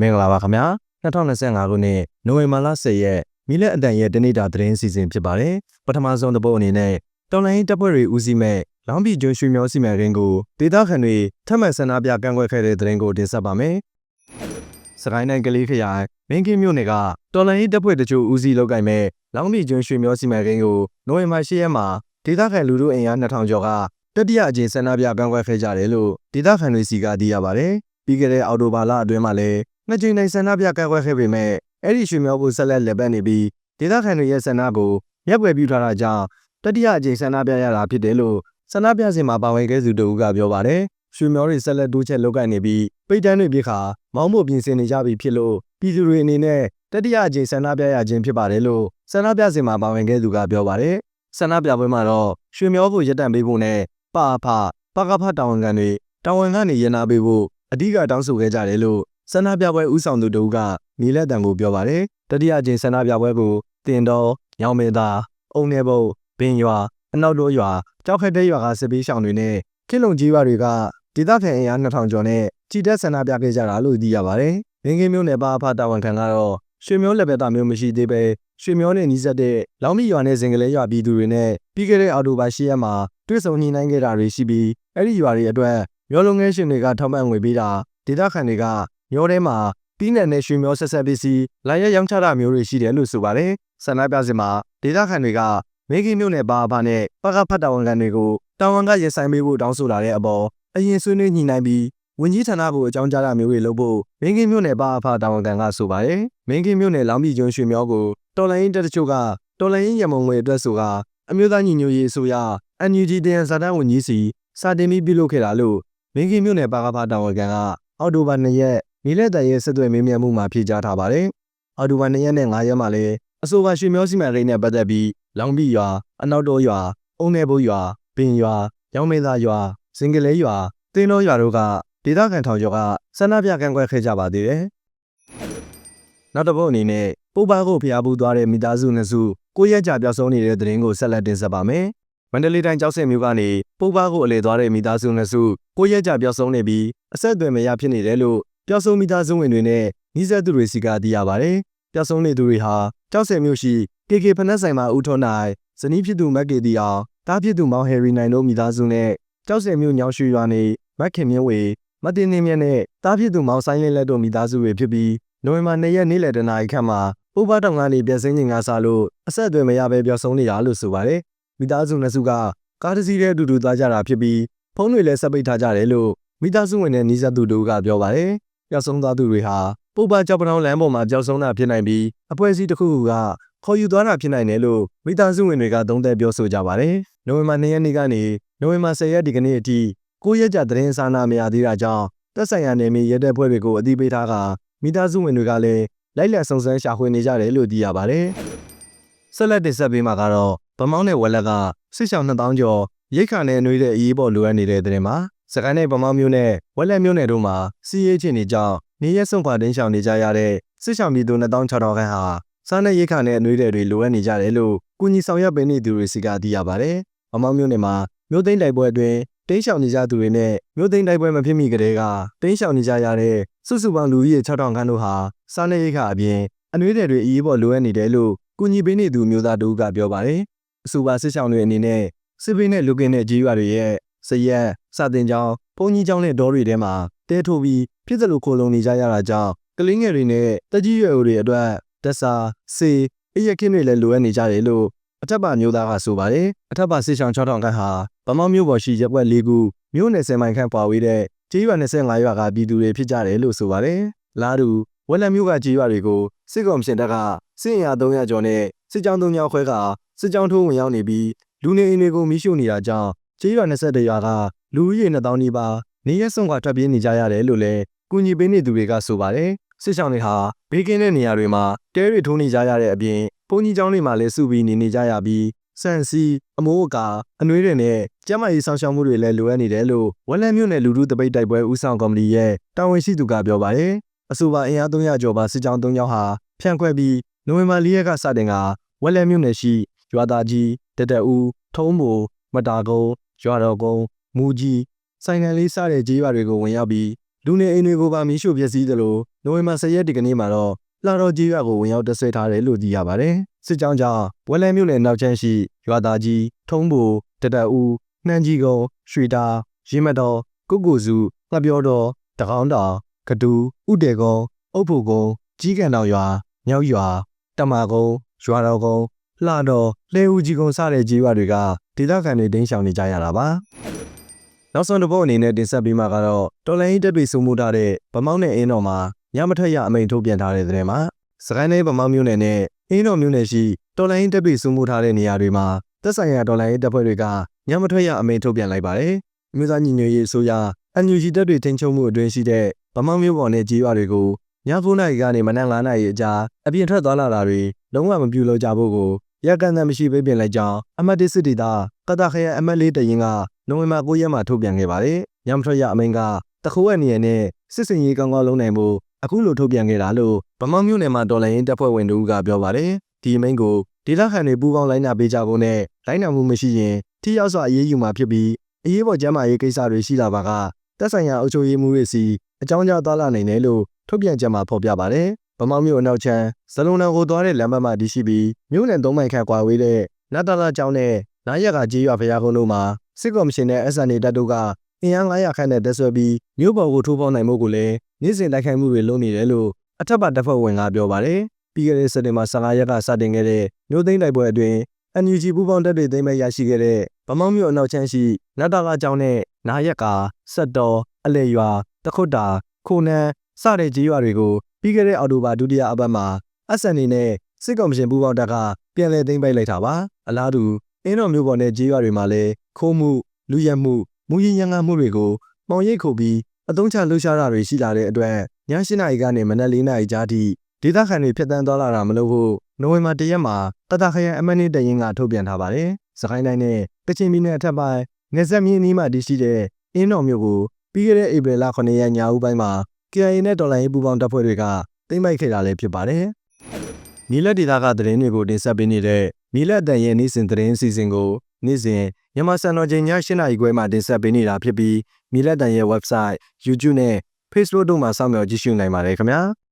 မင်္ဂလာပါခင်ဗျာ2025ခုနှစ်နိုဝင်ဘာလ10ရက်မိလက်အတန်ရဲ့တနေ့တာသတင်းစီစဉ်ဖြစ်ပါတယ်ပထမဆုံးတစ်ပုတ်အနေနဲ့တော်လိုင်းတပ်ဖွဲ့တွေဦးစီးမဲ့လောင်ပြည်ကျွန်းရွှေမျိုးစီမံကိန်းကိုဒေသခံတွေထပ်မံဆန္ဒပြကန့်ကွက်ခဲ့တဲ့သတင်းကိုတင်ဆက်ပါမယ်စကိုင်းတိုင်းကလေးခရိုင်မင်းကင်းမြို့နယ်ကတော်လိုင်းတပ်ဖွဲ့တချို့ဦးစီးလုပ်ကိုင်မဲ့လောင်ပြည်ကျွန်းရွှေမျိုးစီမံကိန်းကိုနိုဝင်ဘာ10ရက်မှာဒေသခံလူထုအင်အား2000ကျော်ကတတိယအကြိမ်ဆန္ဒပြကန့်ကွက်ခဲ့ကြတယ်လို့ဒေသခံတွေစီကသိရပါတယ်ပြီးခဲ့တဲ့အော်တိုဘာလအတွင်းမှာလည်း နှစ်ကြိမ်နိုင်ဆန္ဒပြကန့်ကွက်ခဲ့ပေမဲ့အဲ့ဒီရွှေမျိုးဖို့ဆက်လက်လက်ပတ်နေပြီးဒေသခံတွေရဲ့ဆန္ဒကိုရက်ွယ်ပြုထားတာကြောင့်တတိယအကြိမ်ဆန္ဒပြရတာဖြစ်တယ်လို့ဆန္ဒပြစဉ်မှာပါဝင်ခဲ့သူတို့ကပြောပါတယ်ရွှေမျိုးတွေဆက်လက်တိုးချက်လုပ်ကိုင်နေပြီးပိတ်တန်းတွေပြခါမောင်းဖို့ပြင်ဆင်နေကြပြီဖြစ်လို့ပြည်သူတွေအနေနဲ့တတိယအကြိမ်ဆန္ဒပြရခြင်းဖြစ်ပါတယ်လို့ဆန္ဒပြစဉ်မှာပါဝင်ခဲ့သူကပြောပါတယ်ဆန္ဒပြပွဲမှာတော့ရွှေမျိုးဖို့ရပ်တန့်ပေးဖို့နဲ့ပအဖပကဖတာဝန်ခံတွေတာဝန်ကနေရနာပေးဖို့အဓိကတောင်းဆိုခဲ့ကြတယ်လို့ ဆန္ဒပြပွဲဥဆောင်သူတို့ကမြေလက်တံကိုပြောပါတယ်တတိယအကြိမ်ဆန္ဒပြပွဲကိုတင်တော်ညောင်မေသာအုံနေဘုံဘင်းရွာအနောက်တော်ရွာကြောက်ခက်တဲ့ရွာကစစ်ပေးရှောင်တွေနဲ့ခေလုံကြီးရွာတွေကဒေသခံအင်အား2000ကျော်နဲ့ကြည်တက်ဆန္ဒပြခဲ့ကြတာလို့သိရပါတယ်မင်းကင်းမျိုးနယ်ပါအဖတာဝန်ခံကတော့ရွှေမျိုးလက်ပဲတာမျိုးမရှိသေးပဲရွှေမျိုးနဲ့နီးစပ်တဲ့လောင်မီရွာနဲ့စင်ကလေးရွာပြည်သူတွေနဲ့ပြီးခဲ့တဲ့အော်တိုဘာ၈ရက်မှာတွေ့ဆုံညှိနှိုင်းခဲ့တာတွေရှိပြီးအဲ့ဒီရွာတွေအတွက်မျိုးလုံးငယ်ရှင်တွေကထောက်ပံ့ငွေပေးတာဒေသခံတွေက မျိုးထဲမှာပြီးနယ်နဲ့ရွှေမျိုးဆက်ဆက်ပစ္စည်းလာရက်ရောင်းချတာမျိုးတွေရှိတယ်လို့ဆိုပါတယ်ဆန္ဒပြစဉ်မှာဒေသခံတွေကမေဂီမျိုးနယ်ပါအဖနဲ့ပကဖတ်တာဝန်ခံတွေကိုတာဝန်ကရင်ဆိုင်ပေးဖို့တောင်းဆိုလာတဲ့အပေါ်အရင်ဆွေးနွေးညှိနှိုင်းပြီးဝင်ကြီးဌာနကိုအကြောင်းကြားတာမျိုးတွေလုပ်ဖို့မင်းကင်းမြို့နယ်ပါအဖတာဝန်ခံကဆိုပါတယ်။မင်းကင်းမြို့နယ်လောင်ပြည်ကျွန်းရွှေမြောကိုတော်လိုင်းတက်တချို့ကတော်လိုင်းရမုံငွေအတွက်ဆိုကအမျိုးသားညီညွတ်ရေးအစိုးရ NUG တရန်ဇာတဝန်ကြီးစီစာတင်ပြီးပြုလုပ်ခဲ့တာလို့မင်းကင်းမြို့နယ်ပါကဖတာဝန်ခံကအော်တိုဘာ2ရက် မိလက်တရဲ့ဆက်သွယ်မေးမြန်းမှုမှာဖြေကြားထားပါတယ်။အော်တိုဘာ2ရက်နဲ့5ရက်မှာလည်းအဆိုပါရွှေမျိုးစီမံကိန်းနဲ့ပတ်သက်ပြီးလောင်ပြည်ရွာအနောက်တော်ရွာအုံနယ်ဘိုးရွာပင်ရွာရောင်းမေသာရွာစင်ကလေးရွာတင်းတော်ရွာတို့ကဒေသခံထောင်ကျော်ကဆန္ဒပြကန့်ကွက်ခဲ့ကြပါသေးတယ်။နောက်တစ်ပုတ်အနေနဲ့ပုပ္ပကိုဖျားပူသွားတဲ့မိသားစုနှစ်စုကိုရက်ကြပျောက်ဆုံးနေတဲ့တဲ့ရင်ကိုဆက်လက်တင်ဆက်ပါမယ်။မန္တလေးတိုင်းကြောက်စင်မြို့ကနေပုပ္ပကိုအလဲသွားတဲ့မိသားစုနှစ်စုကိုရက်ကြပျောက်ဆုံးနေပြီးအဆက်အသွယ်မရဖြစ်နေတယ်လို့ ပျောက်ဆုံးမိသားစုဝင်တွေနဲ့နှိစက်သူတွေစီကသိရပါတယ်။ပျောက်ဆုံးနေသူတွေဟာကြောက်စင်မြို့ရှိ KK ဖနက်ဆိုင်မှာဦးထွန်းနိုင်ဇနီးဖြစ်သူမက်ကေတီအောင်တားဖြစ်သူမောင်ဟယ်ရီနိုင်တို့မိသားစုနဲ့ကြောက်စင်မြို့ညောင်ရွှေရွာနေမက်ခင်မြင့်ဝေမတင်နေမြတ်နဲ့တားဖြစ်သူမောင်ဆိုင်လင်းလက်တို့မိသားစုတွေဖြစ်ပြီးနိုဝင်ဘာ၂ရက်နေ့လယ်တနာရီခန့်မှာပုပ္ပတောင်ကနေပြန်ဆင်းချိန်ကစားလို့အဆက်အသွယ်မရဘဲပျောက်ဆုံးနေတာလို့ဆိုပါတယ်။မိသားစုနှစ်စုကကားတစ်စီးတည်းအတူတူသွားကြတာဖြစ်ပြီးဖုန်းတွေလည်းဆက်ပိတ်ထားကြတယ်လို့မိသားစုဝင်တဲ့နီးစပ်သူတို့ကပြောပါတယ်။ ပျောက်ဆုံးသွားသူတွေဟာပုပ္ပကြောက်ပတောင်လမ်းပေါ်မှာပျောက်ဆုံးတာဖြစ်နိုင်ပြီးအဖွဲ့အစည်းတစ်ခုခုကခေါ်ယူသွားတာဖြစ်နိုင်တယ်လို့မိသားစုဝင်တွေကသုံးသပ်ပြောဆိုကြပါတယ်။နိုဝင်ဘာ2ရက်နေ့ကနေနိုဝင်ဘာ10ရက်ဒီကနေ့အထိ9ရက်ကြာသတင်းစာနာမရသေးတာကြောင့်တက်ဆိုင်ရာနယ်မြေရဲတပ်ဖွဲ့တွေကိုအသိပေးထားကမိသားစုဝင်တွေကလည်းလိုက်လံစုံစမ်းရှာဖွေနေကြတယ်လို့သိရပါတယ်။ဆက်လက်တင်ဆက်ပေးမှာကတော့ဗမောင်းနဲ့ဝက်လက်ကစစ်ဆောင်2000ကျော်ရိတ်ခါနဲ့နှွေးတဲ့အရေးပေါ်လိုအပ်နေတဲ့တဲ့မှာ စကိုင်းနဲ့ဗမောင်းမျိုးနဲ့ဝက်လက်မျိုးနယ်တို့မှာစီးရေးချင်းနေကြောင်းနေရက်ဆုံးခွာတင်းရှောင်နေကြရတဲ့စစ်ဆောင်ပြည်သူ2600ခန့်ဟာစားနပ်ရိတ်ခါနဲ့နှွေးတဲ့တွေလိုအပ်နေကြတယ်လို့ကုညီဆောင်ရွက်ပေးနေသူတွေစီကသိရပါတယ်။ဗမောင်းမျိုးနယ်မှာမျိုးသိန်းတိုက်ပွဲအတွင်းတင်းရှောင်နေကြသူတွေနဲ့မြို့သိမ်းတိုက်ပွဲမဖြစ်မီကတည်းကတင်းရှောင်နေကြရတဲ့စုစုပေါင်းလူဦးရေ6000ခန့်တို့ဟာစားနပ်ရိက္ခာအပြင်အနှွေးတွေအရေးပေါ်လိုအပ်နေတယ်လို့ကုညီပေးနေသူမျိုးသားတို့ကပြောပါတယ်။အဆိုပါစစ်ဆောင်တွေအနေနဲ့စစ်ပေးနဲ့လူကင်းတဲ့ကြီးရွာတွေရဲ့စရက် စတင်ကြောင်းဘုံကြီးကျောင်းနဲ့ဒေါ်တွေထဲမှာတဲထိုးပြီးဖြစ်သလိုခိုလုံနေကြရတာကြောင့်ကလေးငယ်တွေနဲ့တကြီးရွယ်တွေအတွက်တက်စာစေအရက်ခင်းတွေလည်းလိုအပ်နေကြတယ်လို့အထက်ပါမျိုးသားကဆိုပါတယ်အထက်ပါစစ်ဆောင်6000ခန့်ဟာဗမောက်မြို့ပေါ်ရှိရပ်ကွက်၄ခုမြို့နယ်10မိုင်ခန့်ပွာဝေးတဲ့ကျေးရွာ25ရွာကပြည်သူတွေဖြစ်ကြတယ်လို့ဆိုပါတယ်လာတူဝက်လက်မြို့ကကျေးရွာတွေကိုစစ်ကောင်ရှင်တပ်ကစစ်အင်အား300ကျော်နဲ့စစ်ကြောင်း3ညောင်းခွဲကစစ်ကြောင်းထိုးဝင်ရောက်နေပြီးလူနေအိမ်တွေကိုမိရှို့နေတာကြောင့်ကျေးရွာ22ရွာက လူဦးရေ2000နီးပါးနေရက်ဆုံးကထွက်ပြေးနေကြရတယ်လို့လည်းကူညီပေးနေသူတွေကဆိုပါတယ်စစ်ဆောင်တွေဟာဘေးကင်းတဲ့နေရာတွေမှာတဲတွေထိုးနေကြရတဲ့အပြင်ဘုန်းကြီးကျောင်းတွေမှာလည်းစုပြီးနေနေကြရပြီးဆန်စီအမိုးအကာအနှွေးတွေနဲ့ကျမကြီးဆောင်ရှောက်မှုတွေလည်းလိုအပ်နေတယ်လို့ဝက်လက်မြို့နယ်လူထုတပိတ်တိုက်ပွဲဦးဆောင်ကော်မတီရဲ့တာဝန်ရှိသူကပြောပါတယ်အဆိုပါအင်အား300ကျော်ပါစစ်ကြောင်း3ကြောင်းဟာဖြန့်ခွဲပြီးနိုဝင်ဘာ၄ရက်ကစတင်ကဝက်လက်မြို့နယ်ရှိရွာသားကြီးတတအူထုံးမိုမတာကုန်းရွာတော်ကုန်း မူကြီးဆိုင်ငံလေးစတဲ့ကြေးရွာတွေကိုဝင်ရောက်ပြီးလူနေအိမ်တွေကိုပါမီးရှို့ဖျက်ဆီးသလိုနိုဝင်ဘာ10ရက်ဒီကနေ့မှာတော့လှတော်ကြီးရွာကိုဝင်ရောက်တပ်ဆွဲထားတယ်လို့သိရပါတယ်။စစ်ကြောင်းကြောင့်ဝက်လဲမြို့နယ်နောက်ချမ်းရှိရွာသားကြီးထုံးဘူတတက်ဦးနှမ်းကြီးကုန်းရွှေတာရင်းမတော်ကုတ်ကိုစုငှပြောတော်တကောင်းတောင်ကတူဥတေကုန်းအုတ်ဖို့ကုန်းကြီးကန်တော်ရွာမြောက်ရွာတမာကုန်းရွာတော်ကုန်းလှတော်လဲဦးကြီးကုန်းစတဲ့ကြီးရွာတွေကဒေသခံတွေတင်းရှောင်နေကြရတာပါ။ နောက်ဆုံးတစ်ပုတ်အနေနဲ့တင်ဆက်ပေးမှာကတော့တော်လိုင်းတက်တွေစုမှုထားတဲ့ဗမောင်းနဲ့အင်းတော်မှာညမထွက်ရအမိန့်ထုတ်ပြန်ထားတဲ့တဲ့မှာစကိုင်းတိုင်းဗမောင်းမြို့နယ်နဲ့အင်းတော်မြို့နယ်ရှိတော်လိုင်းတက်တွေစုမှုထားတဲ့နေရာတွေမှာသက်ဆိုင်ရာတော်လိုင်းတပ်ဖွဲ့တွေကညမထွက်ရအမိန့်ထုတ်ပြန်လိုက်ပါတယ်။မြို့သားညီညွတ်ရေးအစိုးရအန်ယူဂျီတပ်တွေထိန်းချုပ်မှုအတွင်းရှိတဲ့ဗမောင်းမြို့ပေါ်နဲ့ကြီးရွာတွေကိုည9နာရီကနေမနက်9နာရီအကြာအပြင်ထွက်သွားလာတာတွေလုံးဝမပြုလုပ်ကြဖို့ကိုရက်ကန်တဲ့မရှိပေးပြင်လိုက်ကြောင်းအမတ်တစ်စစ်တီတာကတခရအမတ်လေးတရင်က နိုဝင်ဘာ9ရက်မှာထုတ်ပြန်ခဲ့ပါတယ်။ညမထွက်ရအမိန့်ကတခိုးဝက်နေရနဲ့စစ်စင်ရေးကောင်းကောင်းလုံးနိုင်မှုအခုလိုထုတ်ပြန်ခဲ့တာလို့ဗမောင်းမြို့နယ်မှာတော်လိုင်းရင်တပ်ဖွဲ့ဝင်တို့ကပြောပါတယ်။ဒီအမိန့်ကိုဒေသခံတွေပူးပေါင်းလိုက်နာပေးကြဖို့နဲ့လိုက်နာမှုမရှိရင်ထိရောက်စွာအရေးယူမှာဖြစ်ပြီးအရေးပေါ်ကျန်းမာရေးကိစ္စတွေရှိလာပါကတက်ဆိုင်ရာအုပ်ချုပ်ရေးမှုတွေစီအကြောင်းကြားသွားလာနိုင်တယ်လို့ထုတ်ပြန်ချက်မှာဖော်ပြပါတယ်။ဗမောင်းမြို့အနောက်ချမ်းဇလုံနံကိုသွားတဲ့လမ်းမမှာတည်ရှိပြီးမြို့နယ်သုံးမိုင်ခန့်ကွာဝေးတဲ့နတ်တလာကျောင်းနဲ့နားရက်ကကြေးရွာဖရာကုန်းတို့မှာ စစ်ကော်မရှင်နဲ့ SNA တပ်တို့ကအင်အား900ခန့်နဲ့တက်ဆွဲပြီးမြို့ပေါ်ကိုထိုးပေါက်နိုင်မှုကိုလည်းနေ့စဉ်တိုက်ခိုက်မှုတွေလုပ်နေတယ်လို့အထက်ပါတပ်ဖွဲ့ဝင်ကပြောပါတယ်။ပြီးခဲ့တဲ့စက်တင်ဘာ15ရက်ကစတင်ခဲ့တဲ့မြို့သိမ်းတိုက်ပွဲအတွင်း NUG ပူးပေါင်းတပ်တွေသိမ်းမဲ့ရရှိခဲ့တဲ့ဗမောင်းမြို့အနောက်ချမ်းရှိနတ်တာလာကျောင်းနဲ့နားရက်ကာဆက်တော်အလဲရွာတခုတ်တာခိုနန်းစတဲ့ကြီးရွာတွေကိုပြီးခဲ့တဲ့အော်တိုဘာဒုတိယအပတ်မှာ SNA နဲ့စစ်ကော်မရှင်ပူးပေါင်းတပ်ကပြန်လည်သိမ်းပိုက်လိုက်တာပါအလားတူ အင်းတော်မျိုးပေါ်နဲ့ကြီးရွာတွေမှာလည်းခိုးမှုလူရက်မှုမူရင်ရန်ငါမှုတွေကိုမှောင်ရိပ်ခုပ်ပြီးအသုံးချလှုပ်ရှားတာတွေရှိလာတဲ့အတွက်ည7နာရီကနေမနက်4နာရီကြားထိဒေသခံတွေဖျက်ဆီးသွားလာတာမလုပ်ဖို့နိုဝင်ဘာ1ရက်မှာတတခရိုင်အမန်နီတရင်ကထုတ်ပြန်ထားပါတယ်။စကိုင်းတိုင်းနဲ့ကချင်ပြည်နယ်အထက်ပိုင်းနေဆက်မြင်းနီးမှတည်ရှိတဲ့အင်းတော်မြို့ကိုပြီးခဲ့တဲ့ဧပြီလ9ရက်ညဦးပိုင်းမှာ KIA နဲ့တော်လိုင်းရေးပူးပေါင်းတပ်ဖွဲ့တွေကသိမ်းပိုက်ခဲ့တာလည်းဖြစ်ပါတယ်။မြေလက်ဒေသကသတင်းတွေကိုတင်ဆက်ပေးနေတဲ့ မြေလက်အတန်ရဲ့နေ့စဉ်သတင်းအစီအစဉ်ကိုနေ့စဉ်မြန်မာစံတော်ချိန်ည7:00နာရီခွဲမှာတင်ဆက်ပေးနေတာဖြစ်ပြီးမြေလက်တန်ရဲ့ website, YouTube နဲ့ Facebook တို့မှာစောင့်မျှော်ကြည့်ရှုနိုင်ပါတယ်ခင်ဗျာ။